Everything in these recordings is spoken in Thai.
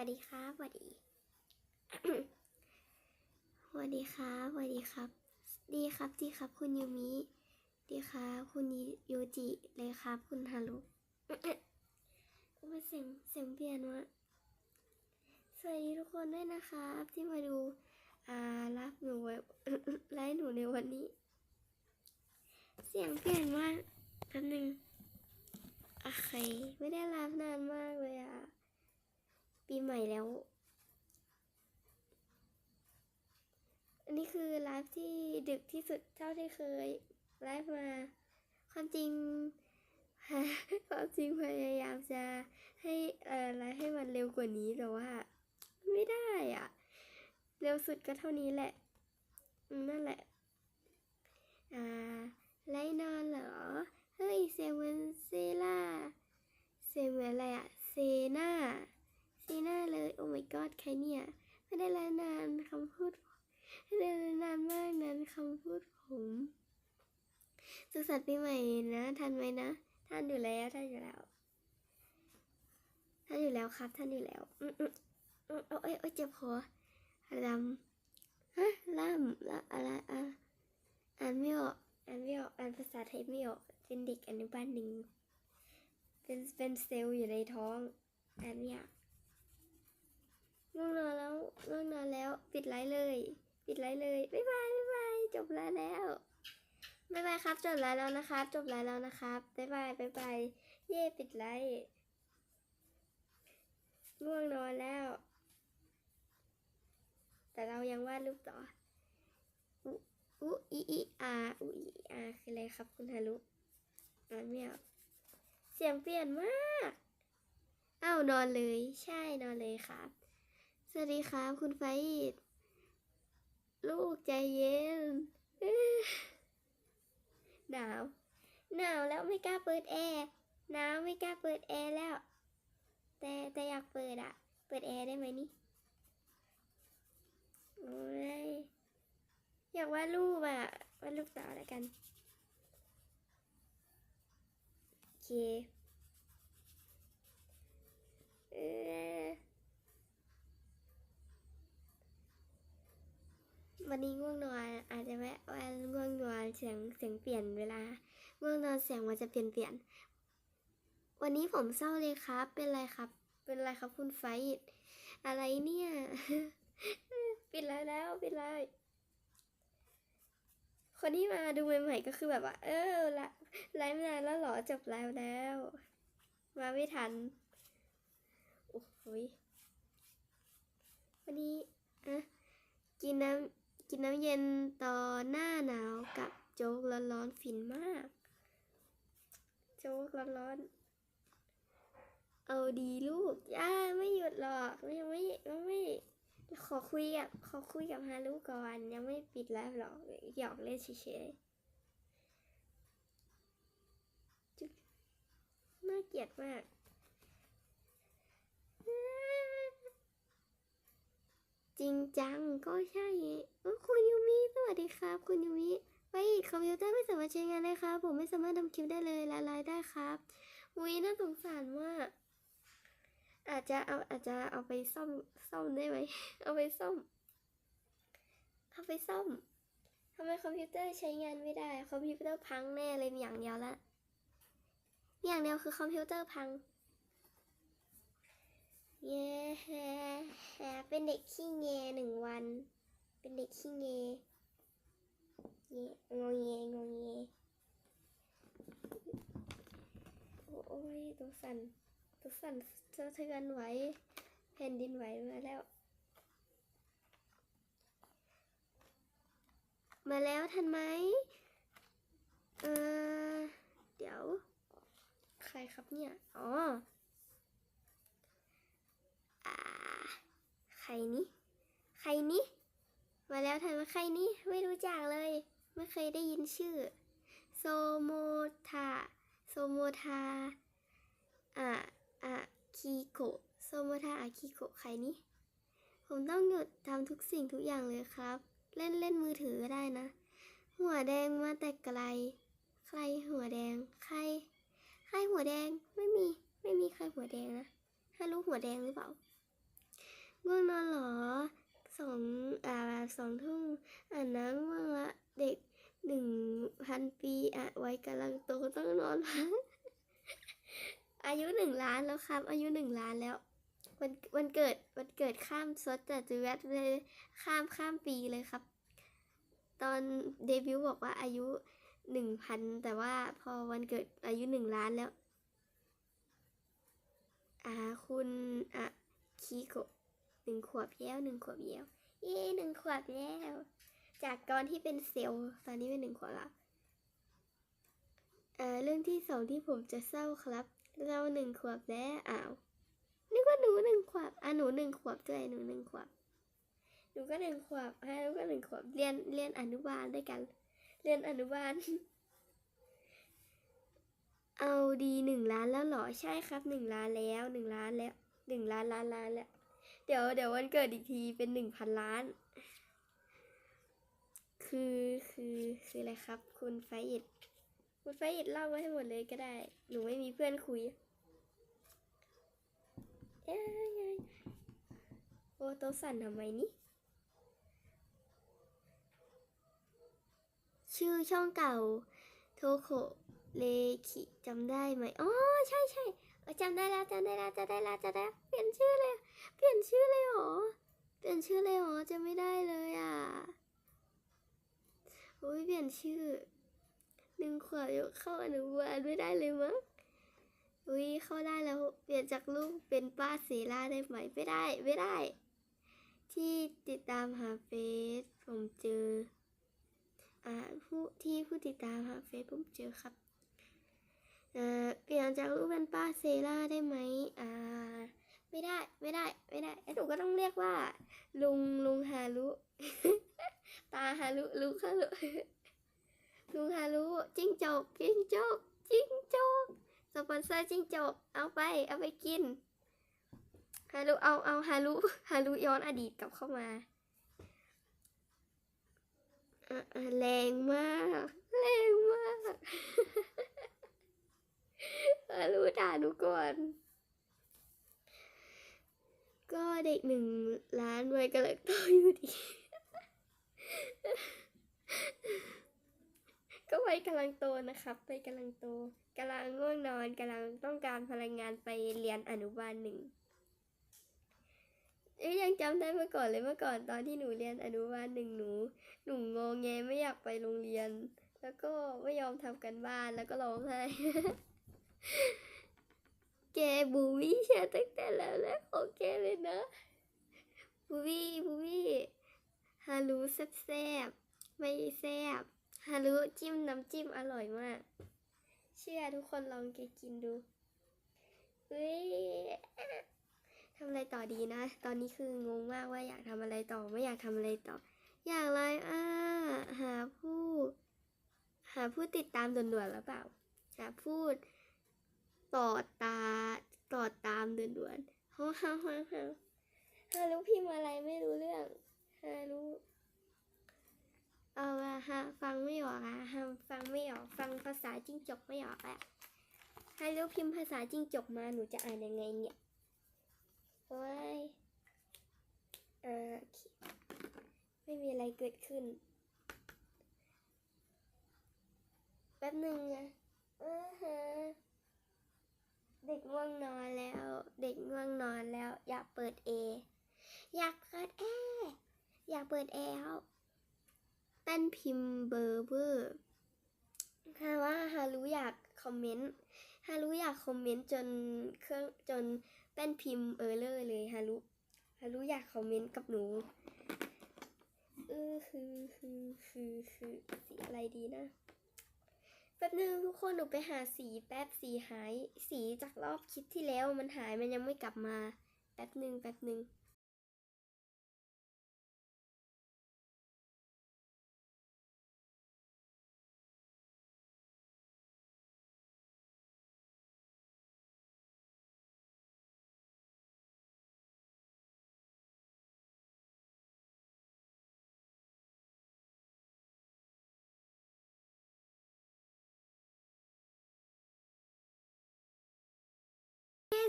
วัสดีครับสวัสดีสวัสดีครับสวัสดีครับ ดีครับดีครับ คุณยูมิดีครับคุณยูจิเลยครับ คุณฮารุโอ้ยเสียงเสียงเปลี่ยนวะสวัสดีทุกคนด้วยนะครับที่มาดูอ่ารับหนูไว้ไลฟ์หนูในวันนี้ เสียงเปลี่ยนมากแป๊บนึงโอเคไม่ได้รับนานมากเลยอะ ปีใหม่แล้ว อันนี้คือไลฟ์ที่ดึกที่สุดเท่าที่เคยไลฟ์มา ความจริงความจริงพยายามจะให้เอ่อไลฟ์ให้มันเร็วกว่านี้แต่ว่า ไม่ได้อะเร็วสุดก็เท่านี้แหละนั่นแหละ อ่าไล่นอนเหรอ เฮ้ย เสียงเหมือนเซล่า เสียงเหมือนอะไรอะเซน่า เซน่าเลย โอ้ my god ใครเนี่ย ไม่ได้ไลฟ์นานคำพูดไม่ได้ไลฟ์นานมากนั้นคำพูดผมสุขสันต์ปีใหม่นะ ทันไหมนะทันอยู่แล้วทันอยู่แล้วทันอยู่แล้วครับทันอยู่แล้วอืมอืมอืมเอาเอ้ยเอ้ยเจ็บคอลำฮะล่ำละอะไรอะอ่านไม่ออกอ่านไม่ออกอ่านภาษาไทยไม่ออกเป็นเด็กอนุบาลหนึ่งเป็นเป็นเซลล์อยู่ในท้องอ่านไม่ออก ง่วงนอนแล้วง่วงนอนแล้ว ปิดไลฟ์เลย ปิดไลฟ์เลยบ๊ายบายบ๊ายบายจบไลฟ์แล้วบ๊ายบายครับ จบไลฟ์แล้วนะครับ จบไลฟ์แล้วนะครับบ๊ายบายบ๊ายบายเย่ปิดไลฟ์ง่วงนอนแล้ว แต่เรายังวาดรูปต่ออุอุอีอีอาอุอีอาคืออะไรครับคุณฮารุอ่านไม่ออกเสียงเปลี่ยนมากอ้าวนอนเลย ใช่นอนเลยครับ วัสดีครับคุณไฟอิดลูกใจเย็น หนาว หนาวแล้วไม่กล้าเปิดแอร์หนาวไม่กล้าเปิดแอร์แล้ว แต่แต่อยากเปิดอะเปิดแอร์ได้ไหมนี่โอ้ยอยากวาดรูปอะวาดรูปต่อแล้วกัน โอเคเออ วันนี้ง่วงนอน อาจจะแวะวันง่วงนอนเสียงเสียงเปลี่ยนเวลาง่วงนอนเสียงมันจะเปลี่ยนเปลี่ยน วันนี้ผมเศร้าเลยครับ เป็นไรครับ เป็นไรครับคุณไฟท์อะไรเนี่ยปิดไลฟ์แล้วปิดไลฟ์คนที่มาดูใหม่ๆก็คือแบบว่า เออละไลฟ์มานานแล้วหรอจบไลฟ์แล้ว มาไม่ทันโอ้โหยวันนี้อะกินน้ำ กินน้ำเย็นตอนหน้าหนาวกับโจ๊กร้อนๆฟินมาก โจ๊กร้อนๆเอาดีลูกย่าไม่หยุดหรอกยังไม่ยังไม่ขอคุยกับขอคุยกับฮารุก่อนยังไม่ปิดไลฟ์หรอกหยอกเล่นเฉยๆน่าเกลียดมาก จริงจังก็ใช่เออคุณยูมิสวัสดีครับ คุณยูมิไปคอมพิวเตอร์ไม่สามารถใช้งานได้ครับ ผมไม่สามารถทำคลิปได้เลยละลายได้ครับอุ้ยน่าสงสารมากอาจจะเอาอาจจะเอาไปซ่อมซ่อมได้ไหมเอาไปซ่อม เอาไปซ่อมทำไมคอมพิวเตอร์ใช้งานไม่ได้คอมพิวเตอร์พังแน่เลยมีอย่างเดียวละมีอย่างเดียวคือคอมพิวเตอร์พัง เย้ เป็นเด็กขี้เงหนึ่งวัน เป็นเด็กขี้เงเงงอเงงอเงโอ้ยตัวสั่นตัวสั่นสะเทือนไหวแผ่นดินไหวมาแล้ว มาแล้วทันไหมเออเดี๋ยว ใครครับเนี่ย อ๋อ ใครนี่ใครนี่มาแล้วทันไหมใครนี่ไม่รู้จักเลย ไม่เคยได้ยินชื่อ โซโมทาโซโมทาอ่าอาคิโกะโซโมทาอาคิโกะใครนี่ผมต้องหยุดทำทุกสิ่งทุกอย่างเลยครับ เล่นเล่นมือถือก็ได้นะ หัวแดงมาแต่ไกล ใครหัวแดง ใคร ใครหัวแดง ไม่มี ไม่มีใครหัวแดงนะฮารู้หัวแดงหรือเปล่า ง่วงนอนเหรอสองอ่าสองทุ่มอ่านนะง่วงละเด็กหนึ่งพันปีอะไว้กำลังโตต้องนอนพักอายุหนึ่งล้านแล้วครับ อายุหนึ่งล้านแล้ววันวันเกิดวันเกิดข้ามซดแต่จะแวะเลยข้ามข้ามปีเลยครับ ตอนเดบิวต์บอกว่าอายุหนึ่งพันแต่ว่าพอวันเกิดอายุหนึ่งล้านแล้ว อ่าคุณอะคีโกะ หนึ่งขวบแล้วหนึ่งขวบแล้วเย้หนึ่งขวบแล้วจากตอนที่เป็นเซลล์ตอนนี้เป็นหนึ่งขวบล้วอ่าเรื่องที่สองที่ผมจะเศร้าครับ เราหนึ่งขวบแล้วอ้าวนึกว่าหนูหนึ่งขวบอะหนูหนึ่งขวบด้วยหนูหนึ่งขวบหนูก็หนึ่งขวบฮะหนูก็หนึ่งขวบเรียนเรียนอนุบาลด้วยกัน เรียนอนุบาล เอาดีหนึ่งล้านแล้วหรอใช่ครับหนึ่งล้านแล้วหนึ่งล้านแล้วหนึ่งล้านล้านล้านแล้ว เดี๋ยวเดี๋ยววันเกิดอีกทีเป็นหนึ่งพันล้าน คือคือคืออะไรครับ คุณไฟอิดคุณไฟอิดเล่ามาให้หมดเลยก็ได้ หนูไม่มีเพื่อนคุยเอ้ยยโอ้โตสั่นทำไมนี่ ชื่อช่องเก่า โทโคเลคิจำได้ไหม อ๋อ ใช่ใช่เออ จำได้แล้วจำได้แล้วจำได้แล้วจำได้เปลี่ยนชื่อเลย เปลี่ยนชื่อเลยเหรอ เปลี่ยนชื่อเลยเหรอจะไม่ได้เลยอะโอ้ยเปลี่ยนชื่อหนึ่งขวบยกเข้าอนุบาลไม่ได้เลยมั้งอุ้ยเข้าได้แล้วเปลี่ยนจากลูกเป็นป้าเสราได้ไหมไม่ได้ไม่ได้ ที่ติดตามหาเฟซผมเจออ่าผู้ที่ผู้ติดตามหาเฟซผมเจอครับ เอ่อเปลี่ยนจากรูปเป็นป้าเซล่าได้ไหมอ่า ไม่ได้ไม่ได้ไม่ได้ไอ้หนูก็ต้องเรียกว่า ลุงลุงฮารุ ตาฮารุลุงฮารุลุงฮารุจิ้งจกจิ้งจกจิ้งจกสปอนเซอร์จิ้งจกเอาไป เอาไปกินฮารุเอาเอาฮารุฮารุย้อนอดีตกลับเข้ามาอะอะแรงมากแรงมาก รู้ด่าหนูก่อน ก็เด็กหนึ่งล้านไวัยกำลังโตอยู่ดี ก็ไวัยกำลังโตนะครับวัยกำลังโตกำลังง่วงนอนกำลังต้องการพลังงานไปเรียนอนุบาลหนึ่งเอ้ยยังจำได้เมื่อก่อนเลยเมื่อก่อนตอนที่หนูเรียนอนุบาลหนึ่งหนู หนูงงแงไม่อยากไปโรงเรียน แล้วก็ไม่ยอมทำกันบ้านแล้วก็ร้องไห้ แกบูวี่เชียร์ตั้งแต่แล้วแล้วของแกเลยนะบูวี่บูวี่ฮารุแซ่บๆไม่แซ่บฮารุจิ้มน้ำจิ้มอร่อยมาก เชื่อทุกคนลองแกกินดูเฮ้ยทำอะไรต่อดีนะ ตอนนี้คืองงมากว่าอยากทำอะไรต่อไม่อยากทำอะไรต่อ อยากอะไรอะหาผู้ หาผู้ติดตามด่วนๆหรือเปล่า หาพูด ต่อตาต่อตามด่วนๆฮ่าฮ่าฮ่าฮ่าฮารู้พิมพ์อะไรไม่รู้เรื่องฮารู้เอาละฮะฟังไม่ออกอะฮะฟังไม่ออก ฟังภาษาจิ้งจกไม่ออกอะฮารู้พิมพ์ภาษาจิ้งจกมาหนูจะอ่านยังไงเนี่ยโอ้ยเออไม่มีอะไรเกิดขึ้นแป๊บหนึ่งนะเออฮะ เด็กง่วงนอนแล้ว เด็กง่วงนอนแล้ว อยากเปิดเออยากเปิดแอร์อยากเปิดแอร์แป้นพิมพ์เบอร์เบอร์ฮาว่าฮารู้อยากคอมเมนต์ฮารู้อยากคอมเมนต์จนเครื่องจนแป้นพิมพ์เออร์เลอร์เลยฮารุฮารุอยากคอมเมนต์กับหนูเออคือคือคือคือสีอะไรดีนะ แป๊บนึงทุกคนหนูไปหาสีแป๊บสีหาย สีจากรอบคลิปที่แล้วมันหายมันยังไม่กลับมา แป๊บหนึ่งแป๊บหนึ่ง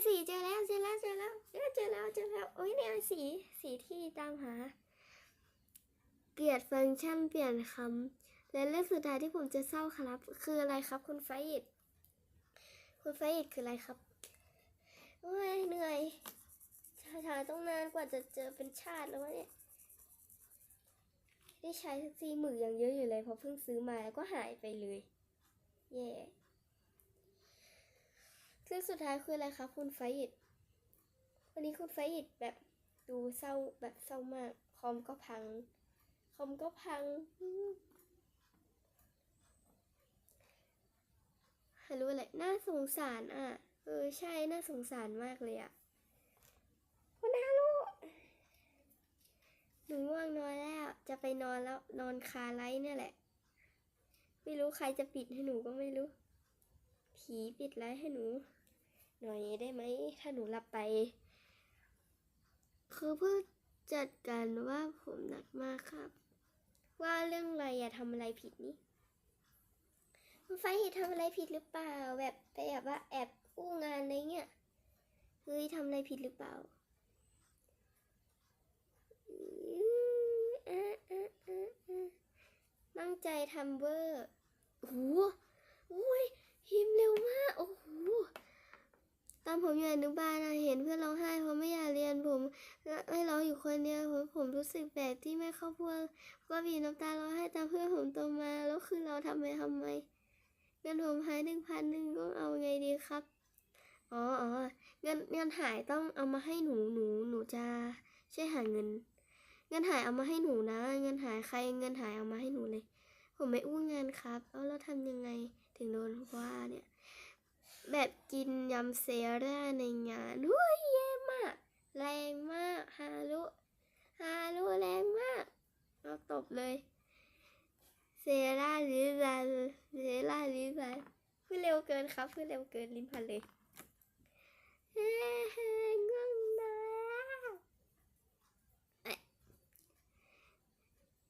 สีเจอแล้วเจอแล้วเจอแล้วเจอแล้วเจอแล้วโอ้ยเนี่ยสีสีที่ตามหา เกลียดฟังก์ชันเปลี่ยนคำและเรื่องสุดท้ายที่ผมจะเศร้าครับ คืออะไรครับคุณไฟอิดคุณไฟอิดคืออะไรครับโอ้ยเหนื่อยชาชาต้องนานกว่าจะเจอเป็นชาติแล้วเนี่ยได้ใช้สีหมื่นยังเยอะอยู่เลยเพราะเพิ่งซื้อมาแล้วก็หายไปเลย เย่เรื่งสุดท้ายคืออะไรครับคุณไฟอิดวันนี้คุณไฟอิดแบบดูเศร้าแบบเศร้ามาก คอมก็พัง คอมก็พังอืมฮัลโหลอะไรน่าสงสารอะ เออใช่ น่าสงสารมากเลยอะคุณฮารุหนูง่วงนอนแล้ว จะไปนอนแล้วนอนคาไลท์เนี่ยแหละ ไม่รู้ใครจะปิดให้หนูก็ไม่รู้ ผีปิดไลท์ให้หนู หน่อยได้ไหมถ้าหนูหลับไป คือเพื่อจัดการว่าผมหนักมากครับ ว่าเรื่องอะไรอย่าทำอะไรผิดนี่ไฟเห็นทำอะไรผิดหรือเปล่า แบบไปแบบว่าแอบอู้งานอะไรเงี้ยเฮ้ยทำอะไรผิดหรือเปล่าตั้งใจทำเวอร์โอ้โหโอ้ยพิมเร็วมาก โอ้โห ตอนผมอยู่อนุบาลนะเห็นเพื่อนร้องไห้เพราะไม่อยากเรียนผมให้ร้องอยู่คนเดียวผมผมรู้สึกแปลกที่ไม่เข้าพวกก็มีน้ำตาร้องไห้ตามเพื่อนผมโตมาแล้วคือเราทำไมทำไมเงินผมหายหนึ่งพันหนึ่งก็เอาไงดีครับอ๋ออ๋อเงินเงินหายต้องเอามาให้หนูหนูหนูจะช่วยหาเงิน เงินหายเอามาให้หนูนะ เงินหายใครเงินหายเอามาให้หนูเลย ผมไม่อู้งานครับแล้วเราทำยังไงถึงโดนว่าเนี่ย แบบกินยำเซร่าในงานเฮ้ยเย่มากแรงมากฮารุฮารุแรงมากเราตบเลยเซราหรือรันเซราหรือรันพูดเร็วเกินครับพูดเร็วเกินลิ้นพันเลยเฮ้ยง่วงนอนเอ้ย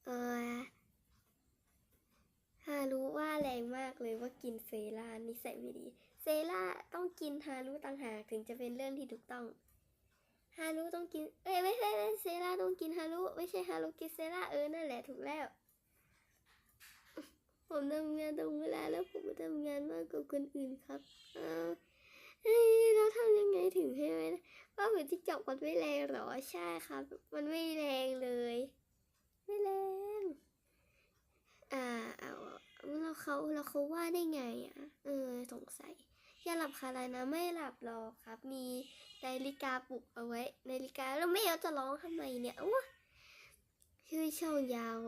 เออฮารู้ว่าแรงมา กินเซรานิสัยไม่ดี เซราต้องกินฮารุต่างหากถึงจะเป็นเรื่องที่ถูกต้อง ฮารุต้องกิน เอ้ยไม่ใช่ไม่เซราต้องกินฮารุไม่ใช่ฮารุกินเซราเออนั่นแหละถูกแล้ว ผมทำงานตรงเวลาแล้วผมก็ทำงานมากกว่าคนอื่นครับอ้าวเฮ้ยเราทำยังไงถึงให้ไม่ว่าเหมือนที่จอกมันไม่แรงหรอใช่ครับ มันไม่แรงเลย ไม่แรง อ่าเอา แล้วเขาแล้วเขาว่าได้ไงอะ เออ สงสัยอย่าหลับคาอะไรนะ ไม่หลับหรอกครับ มีนาฬิกาปลุกเอาไว้นาฬิกาแล้วไม่เอาจะร้องทำไมเนี่ยอ้วชื่อช่องยาว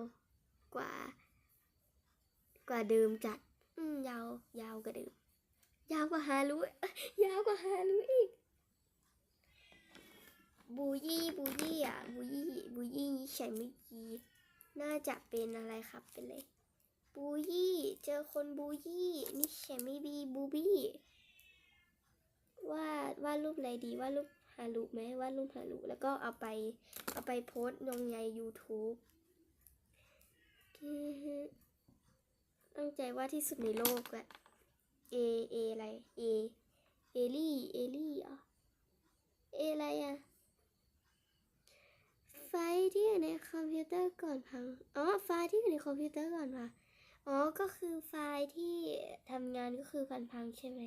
กว่า กว่าเดิมจัด อืมยาวยาวกว่าเดิม ยาวกว่าฮารุยาวกว่าฮารุอีกบูยี่บูยี่อะบูยี่บูยี่ใช่เมื่อกี้น่าจะเป็นอะไรครับเป็นเลย บูยี่เจอคนบูยี่นี่ใช่ไม่บีบูบี้วาดวาดรูปอะไรดีวาดรูปฮารุไหมวาดรูปฮารุแล้วก็เอาไปเอาไปโพสต์ลงใน YouTube ตั้งใจว่าที่สุดในโลกแหละ A A อะไร A เอลี่เอลี่เอเออะไรอะไฟที่อยู่ในคอมพิวเตอร์ก่อนพัง อ๋อ ไฟที่อยู่ในคอมพิวเตอร์ก่อนพัง อ๋อ ก็คือไฟล์ที่ทำงานก็คือพันพังใช่ไหม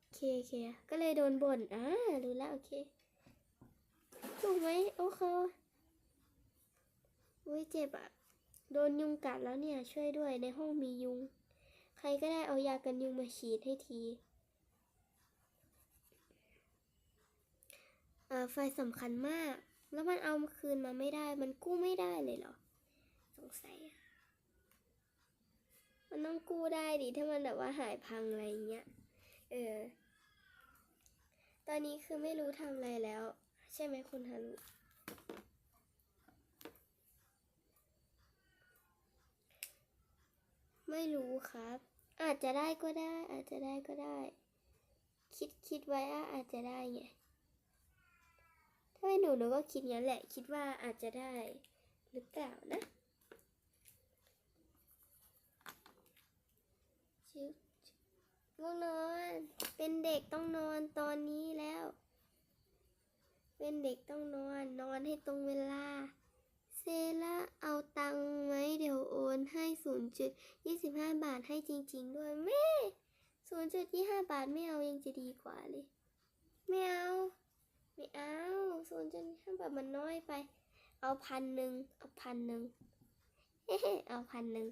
โอเคโอเค ก็เลยโดนบ่นอ่ารู้แล้ว โอเค ถูกไหมโอเคอุ้ยเจ็บอะ โดนยุงกัดแล้วเนี่ย ช่วยด้วยในห้องมียุง ใครก็ได้เอายากันยุงมาฉีดให้ทีเอ่อไฟสำคัญมาก แล้วมันเอาคืนมาไม่ได้ มันกู้ไม่ได้เลยเหรอ สงสัยอะมันต้องกู้ได้ดิถ้ามันแบบว่าหายพังอะไรเงี้ย เออ ตอนนี้คือไม่รู้ทำอะไรแล้ว ใช่ไหมคุณฮารุไม่รู้ครับ อาจจะได้ก็ได้ อาจจะได้ก็ได้ คิดคิดไว้ว่าอาจจะได้ไงถ้าเป็นหนูหนูก็คิดงั้นแหละ คิดว่าอาจจะได้ หรือเปล่านะ ชึบชึบง่วงนอน เป็นเด็กต้องนอนตอนนี้แล้ว เป็นเด็กต้องนอน นอนให้ตรงเวลา เซล่าเอาตังไหมเดี๋ยวโอนให้ศูนย์จุดยี่สิบห้าบาทให้จริง ๆ ด้วยแม่ศูนย์จุดยี่ห้าบาทไม่เอายังจะดีกว่าเลย ไม่เอา ไม่เอาศูนย์จุดห้าบาทมันน้อยไป เอาพันหนึ่งเอาพันหนึ่งเอาพันหนึ่ง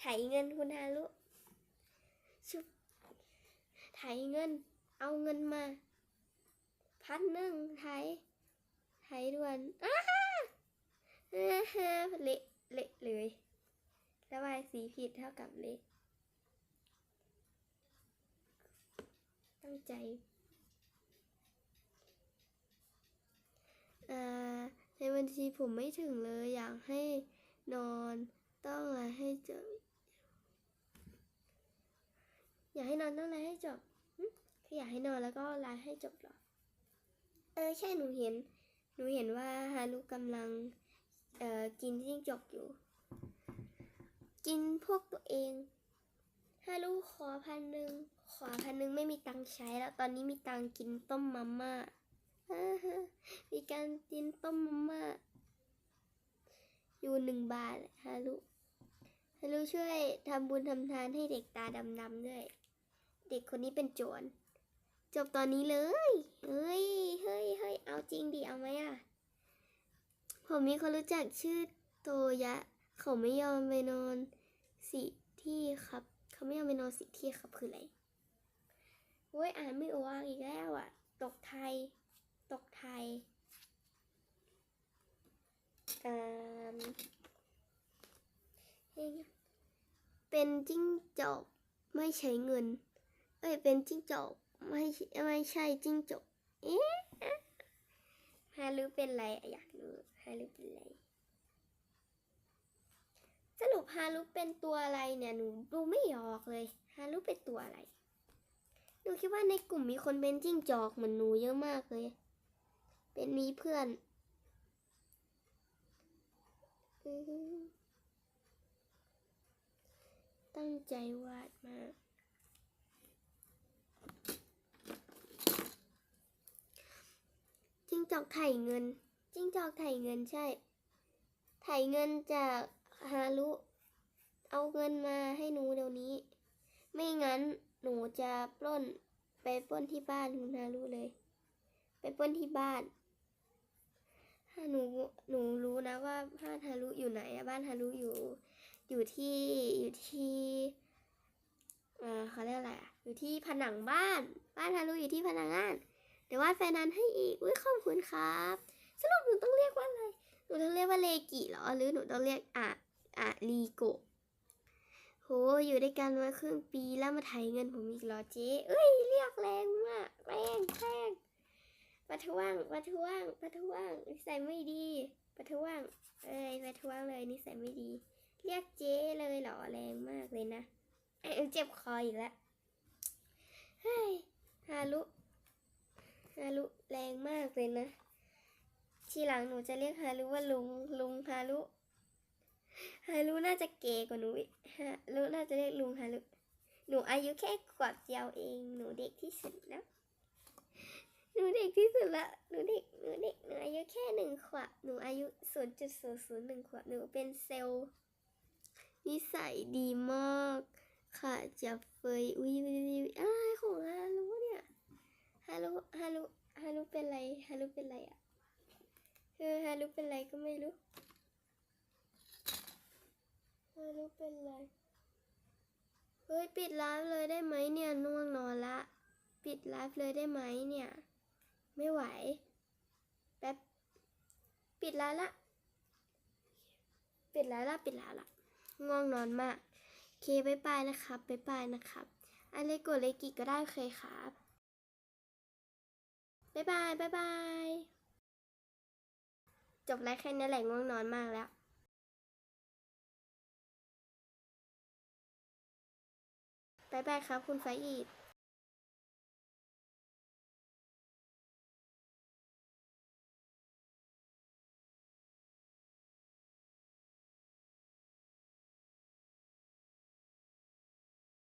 ไถเงินคุณฮารุชุบไถเงิน เอาเงินมา พันหนึ่งไถไถด่วนอ้าฮ่าอ้าฮ่าเละเละเลยระบายสีผิดเท่ากับเละตั้งใจอ่าในบัญชีผมไม่ถึงเลยอยากให้นอนต้องอะไรให้เจบ อยากให้นอนต้องอะไรให้จบคืออยากให้นอนแล้วก็ไลฟ์ให้จบหรอ เออใช่หนูเห็น หนูเห็นว่าฮารุกำลังเอ่อกินจิ้งจกอยู่ กินพวกตัวเองฮารุขอพันหนึ่งขอพันหนึ่งไม่มีตังค์ใช้แล้ว ตอนนี้มีตังค์กินต้มมาม่าฮ่าฮ่ามีการกินต้มมาม่าอยู่หนึ่งบาทฮารุฮารุช่วยทำบุญทำทานให้เด็กตาดำๆด้วย เด็กคนนี้เป็นโจร จบตอนนี้เลย เฮ้ย เฮ้ยเฮ้ยเอาจริงดิ เอาไหมอะ ผมมีคนรู้จักชื่อโตยะ เขาไม่ยอมไปนอนสิที่ครับ เขาไม่ยอมไปนอนสิที่ครับคืออะไรโอ้ยอ่านไม่ออกอีกแล้วอะ ตกไทย ตกไทยอ่ามเฮ้ยเป็นจิ้งจอกไม่ใช้เงิน เอ้ยเป็นจิ้งจอกไม่ไม่ใช่จิ้งจกเอ๊ะฮารุเป็นไรอยากรู้ฮารุเป็นไรสรุปฮารุเป็นตัวอะไรเนี่ยหนูดูไม่ออกเลยฮารุเป็นตัวอะไรหนูคิดว่าในกลุ่มมีคนเป็นจิ้งจอกเหมือนหนูเยอะมากเลย เป็นมีเพื่อนตั้งใจวาดมาก จิ้งจอกไถ่เงิน จิ้งจอกไถ่เงินใช่ ไถ่เงินจากฮารุ เอาเงินมาให้หนูเดี๋ยวนี้ ไม่งั้นหนูจะปล้นไปปล้นที่บ้านคุณฮารุเลย ไปปล้นที่บ้าน ถ้าหนูหนูรู้นะว่าบ้านฮารุอยู่ไหนอะบ้านฮารุอยู่ อยู่ที่อยู่ที่เอ่อเขาเรียกอะไรอะอยู่ที่ผนังบ้าน บ้านฮารุอยู่ที่ผนังบ้าน เดี๋ยววาดแฟนนั้นให้อีก อุ้ยขอบคุณครับสรุปหนูต้องเรียกว่าอะไร หนูต้องเรียกว่าเลกิเหรอ หรือหนูต้องเรียกอะอะลีโกโห อยู่ด้วยกันมาครึ่งปีแล้วมาไถเงินผมอีกเหรอเจ๊เอ้ย เรียกแรงมากแรงแรงประท้วงประท้วงประท้วงนิสัยไม่ดี ประท้วง เอ้ยประท้วงเลยนิสัยไม่ดี เรียกเจ๊เลยเหรอแรงมากเลยนะเอ้ยเจ็บคออีกแล้วเฮ้ยฮารุ ฮารุแรงมากเลยนะ ทีหลังหนูจะเรียกฮารุว่าลุงลุงฮารุฮารุน่าจะเก๋กว่าหนูฮารุน่าจะเรียกลุงฮารุหนูอายุแค่ขวบเดียวเอง หนูเด็กที่สุดนะหนูเด็กที่สุดละ หนูเด็ก หนูเด็ก หนูอายุแค่หนึ่งขวบ หนูอายุศูนย์จุดศูนย์ศูนย์หนึ่งขวบ หนูเป็นเซลล์นิสัยดีมาก ค่ะจะเฟยอุ้ยอุ้ยอุ้ยอะไรของฮารุ ฮารุฮารุฮารุเป็นไรฮารุเป็นไรอะเออฮารุเป็นไรก็ไม่รู้ฮารุเป็นไรเฮ้ยปิดไลฟ์เลยได้ไหมเนี่ยน่วงนอนละ ปิดไลฟ์เลยได้ไหมเนี่ย ไม่ไหวแป๊บปิดไลฟ์ละ ปิดไลฟ์ละปิดไลฟ์ละง่วงนอนมากเคบายบายนะครับบายบายนะครับอันเล็กดเล็กกิก็ได้เคครับ บายบายบายบาย จบไลฟ์แค่นี้แหละง่วงนอนมากแล้วบายบายครับคุณไฟอีด